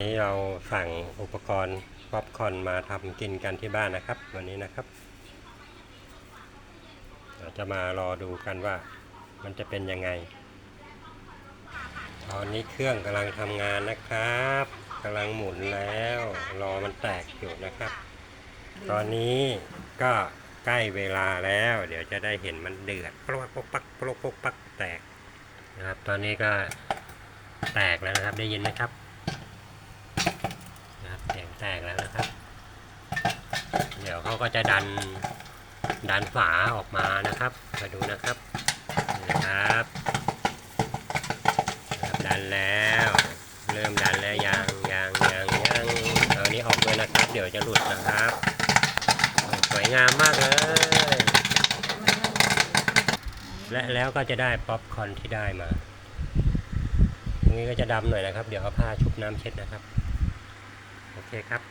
นี้เราสั่งอุปกรณ์ป๊อปคอนมาทำกินกันที่บ้านนะครับ วันนี้นะครับเราจะมารอดูกันว่ามันจะเป็นยังไง ตอนนี้เครื่องกำลังทำงานนะครับกำลังหมุนแล้ว รอมันแตกอยู่นะครับ ตอนนี้ก็ใกล้เวลาแล้ว เดี๋ยวจะได้เห็นมันเดือดปลกปกปักปลกปกปักแตกนะครับ ตอนนี้ก็แตกแล้วนะครับได้ยินไหมครับนะครับเสียง แตกแล้วนะครับ เดี๋ยวเขาก็จะดันดันฝาออกมานะครับ มาดูนะครับนะครับ ดันแล้ว เริ่มดันแล้วยังยังยังยังตอนนี้ออกเลยนะครับ เดี๋ยวจะหลุดนะครับ สวยงามมากเลย และแล้วก็จะได้ป๊อปคอนที่ได้มาตรงนี้ก็จะดำหน่อยนะครับ เดี๋ยวเอาผ้าชุบน้ำเช็ดนะครับ เคครับ